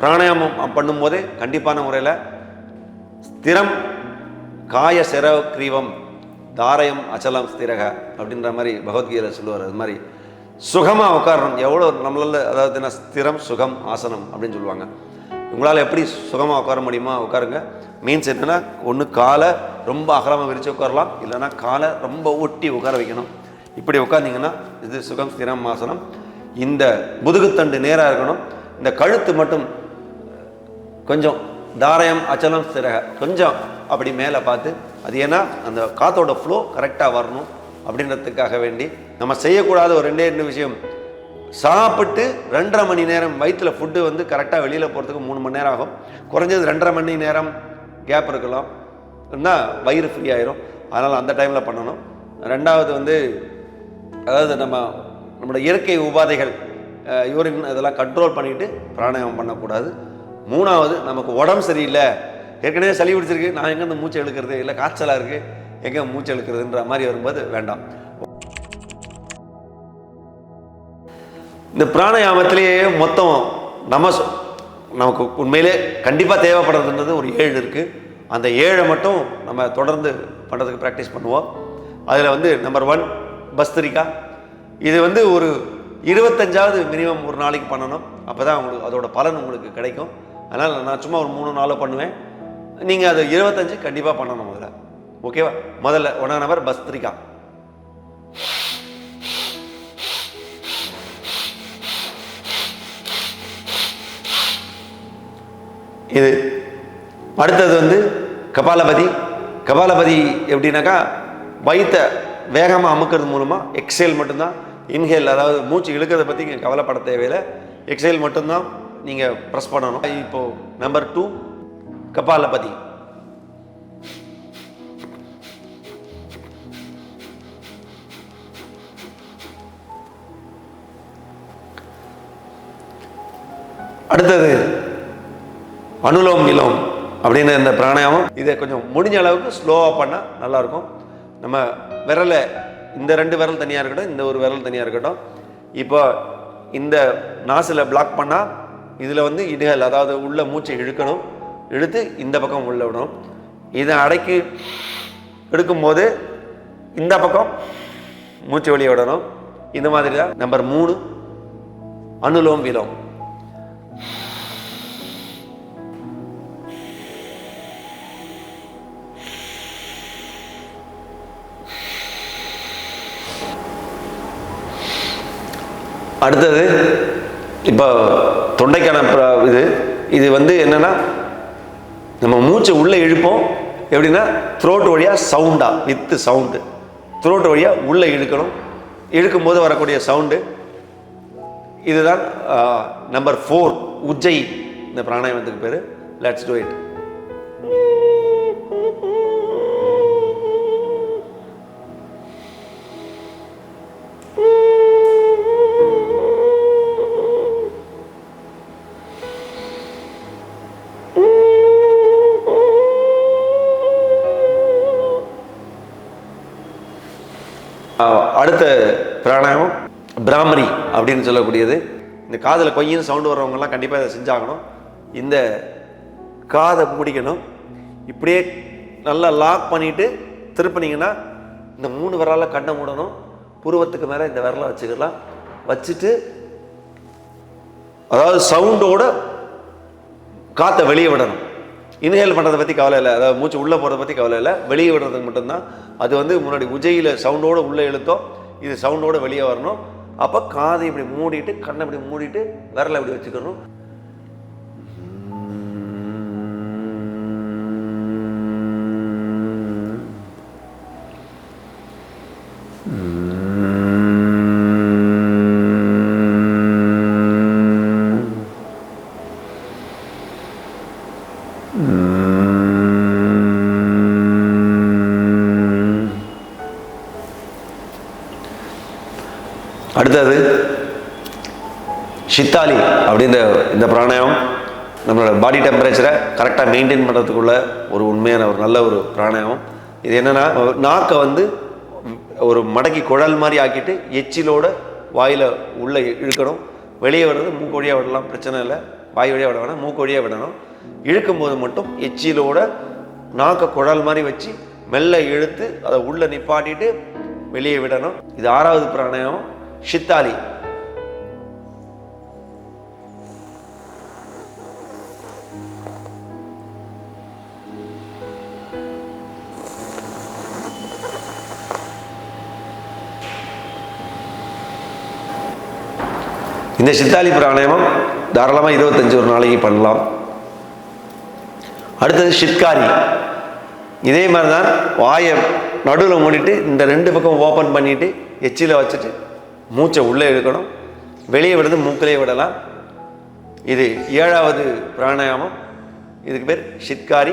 பிராணாயாமம் பண்ணும்போது கண்டிப்பான முறையில் ஸ்திரம் காய சிர கிரீவம் தாரயம் அச்சலம் ஸ்திரக அப்படின்ற மாதிரி பகவத்கீதை சொல்லுவார். அது மாதிரி சுகமாக உட்காரணும். எவ்வளோ நம்மளால அதாவது என்ன ஸ்திரம் சுகம் ஆசனம் அப்படின்னு சொல்லுவாங்க. உங்களால் எப்படி சுகமாக உட்கார முடியுமா உட்காருங்க. மீன்ஸ் என்னென்னா ஒன்று காலை ரொம்ப அகலமாக விரித்து உட்காரலாம். இல்லைன்னா காலை ரொம்ப ஒட்டி உட்கார வைக்கணும். இப்படி உட்காந்திங்கன்னா இது சுகம் ஸ்திரம் ஆசனம். இந்த முதுகுத்தண்டு நேராக இருக்கணும். இந்த கழுத்து மட்டும் கொஞ்சம் தாரயம் அச்சலம் சிறக. கொஞ்சம் அப்படி மேலே பார்த்து அது ஏன்னா அந்த காத்தோட ஃப்ளோ கரெக்டாக வரணும் அப்படின்றதுக்காக வேண்டி நம்ம செய்யக்கூடாத ஒரு ரெண்டே ரெண்டு விஷயம். சாப்பிட்டு ரெண்டரை மணி நேரம் வயிற்றில் ஃபுட்டு வந்து கரெக்டாக வெளியில் போகிறதுக்கு மூணு மணி நேரம் ஆகும். குறைஞ்சது ரெண்டரை மணி நேரம் கேப் இருக்கலாம். இருந்தால் வயிறு ஃப்ரீ ஆயிரும். அதனால் அந்த டைமில் பண்ணணும். ரெண்டாவது வந்து அதாவது நம்ம நம்மளோட இயற்கை உபாதைகள் யூரின் இதெல்லாம் கண்ட்ரோல் பண்ணிட்டு பிராணாயாமம் பண்ணக்கூடாது. மூணாவது நமக்கு உடம்பு சரியில்லை. ஏற்கனவே சளி பிடிச்சிருக்கு. நான் எங்கே இந்த மூச்சை இழுக்கிறது? இல்லை காய்ச்சலாக இருக்குது எங்கே மூச்சை இழுக்கிறதுன்ற மாதிரி வரும்போது வேண்டாம். இந்த பிராணாயாமத்திலேயே மொத்தம் நம்ம நமக்கு உண்மையிலே கண்டிப்பாக தேவைப்படுறதுன்றது ஒரு ஏழு இருக்குது அந்த ஏழை மட்டும் நம்ம தொடர்ந்து பண்ணுறதுக்கு ப்ராக்டிஸ் பண்ணுவோம். அதில் வந்து நம்பர் ஒன் பஸ்திரிக்கா. இது வந்து ஒரு இருபத்தஞ்சாவது மினிமம் ஒரு நாளைக்கு பண்ணணும். அப்போ தான் உங்களுக்கு அதோட பலன் உங்களுக்கு கிடைக்கும். அதனால் நான் சும்மா ஒரு மூணு நாளோ பண்ணுவேன். நீங்கள் அது இருபத்தஞ்சு கண்டிப்பாக பண்ணணும் முதல்ல. ஓகேவா முதல்ல ஒன்றாம் நம்பர் பஸ்திரிக்கா இது அடுத்தது வந்து கபாலபதி. கபாலபதி எப்படின்னாக்கா வயிற்றை வேகமாக அமுக்கிறது மூலமாக எக்ஸேல் மட்டும்தான். இன்ஹேல் அதாவது மூச்சு இழுக்கிறத பற்றி இங்கே கவலைப்பட தேவையில்லை. எக்ஸேல் மட்டும்தான். நீங்கள் ப்ரெஸ் பண்ணணும். இப்போது நம்பர் டூ கபாலபதி. அடுத்தது அனுலோம் நிலோம் அப்படின்னு இந்த பிராணாயாமம். இதை கொஞ்சம் முடிஞ்ச அளவுக்கு ஸ்லோவாக பண்ணால் நல்லாயிருக்கும். நம்ம விரலை இந்த ரெண்டு விரல் தனியாக இருக்கட்டும் இந்த ஒரு விரல் தனியாக இருக்கட்டும். இப்போ இந்த நாசில் பிளாக் பண்ணால் இதில் வந்து இடுகள் அதாவது உள்ள மூச்சை இழுக்கணும். இழுத்து இந்த பக்கம் உள்ள விடணும். இதை அடக்கி எடுக்கும்போது இந்த பக்கம் மூச்சு வெளியே விடணும். இந்த மாதிரி தான் நம்பர் மூணு அனுலோம் விலோம். அடுத்தது இப்போ தொண்டைக்கான இது இது வந்து என்னன்னா நம்ம மூச்சை உள்ளே இழுப்போம். எப்படின்னா த்ரோட் வழியாக சவுண்டாக வித்து சவுண்டு த்ரோட் வழியாக உள்ளே இழுக்கணும். இழுக்கும் போது வரக்கூடிய சவுண்டு இதுதான் நம்பர் ஃபோர் உஜ்ஜை. இந்த பிராணாயமத்துக்கு பேர். லெட்ஸ் டூ இட் அடுத்த பிராணாயம் பிராமரி அப்படின்னு சொல்லக்கூடியது. இந்த காதில் கொய்யும் சவுண்டு வர்றவங்கலாம் கண்டிப்பாக இதை செஞ்சாகணும். இந்த காதை முடிக்கணும். இப்படியே நல்லா லாக் பண்ணிட்டு திருப்பினீங்கன்னா இந்த மூணு விரலால் கண்ணை மூடணும். புருவத்துக்கு மேலே இந்த விரலை வச்சுக்கலாம். வச்சுட்டு அதாவது சவுண்டோட காற்றை வெளியே விடணும். இன்ஹேல் பண்ணுறதை பற்றி கவலை இல்லை. அதாவது மூச்சு உள்ளே போகிறத பற்றி கவலை இல்லை. வெளியே விடுறதுக்கு மட்டும்தான். அது வந்து முன்னாடி உஜையில் சவுண்டோடு உள்ளே இழுத்தோம். இது சவுண்டோடு வெளியே வரணும். அப்போ காதை இப்படி மூடிட்டு கண்ணை இப்படி மூடிட்டு விரலை இப்படி வச்சுக்கணும். அடுத்தது ஷித்தாலி அப்படின்ற இந்த பிராணாயாமம் நம்மளோட பாடி டெம்பரேச்சரை கரெக்டாக மெயின்டைன் பண்ணுறதுக்குள்ள ஒரு உண்மையான ஒரு நல்ல ஒரு பிராணாயம் இது என்னென்னா நாக்கை வந்து ஒரு மடக்கி குழல் மாதிரி ஆக்கிட்டு எச்சிலோட வாயில் உள்ளே இழுக்கணும். வெளியே வர்றது மூக்கொழியாக விடலாம் பிரச்சனை இல்லை. வாய் வழியாக விட வேணாம் மூக்கொழியாக விடணும் விடணும். இழுக்கும்போது மட்டும் எச்சிலோட நாக்கை குழல் மாதிரி வச்சு மெல்ல இழுத்து அதை உள்ளே நிப்பாட்டிட்டு வெளியே விடணும். இது ஆறாவது பிராணாயாமம். ஷித்தாலி இந்த சித்தாலி பிராணாயாமம் தாராளமாக இருபத்தஞ்சு ஒரு நாளைக்கு பண்ணலாம். அடுத்தது ஷித்காரி இதே மாதிரி தான் வாயை நடுவில் மூடிட்டு இந்த ரெண்டு பக்கம் ஓப்பன் பண்ணிட்டு எச்சியில் வச்சுட்டு மூச்சை உள்ளே இழுக்கணும் வெளியே விடுறது மூக்கிலே விடலாம். இது ஏழாவது பிராணாயாமம். இதுக்கு பேர் ஷித்காரி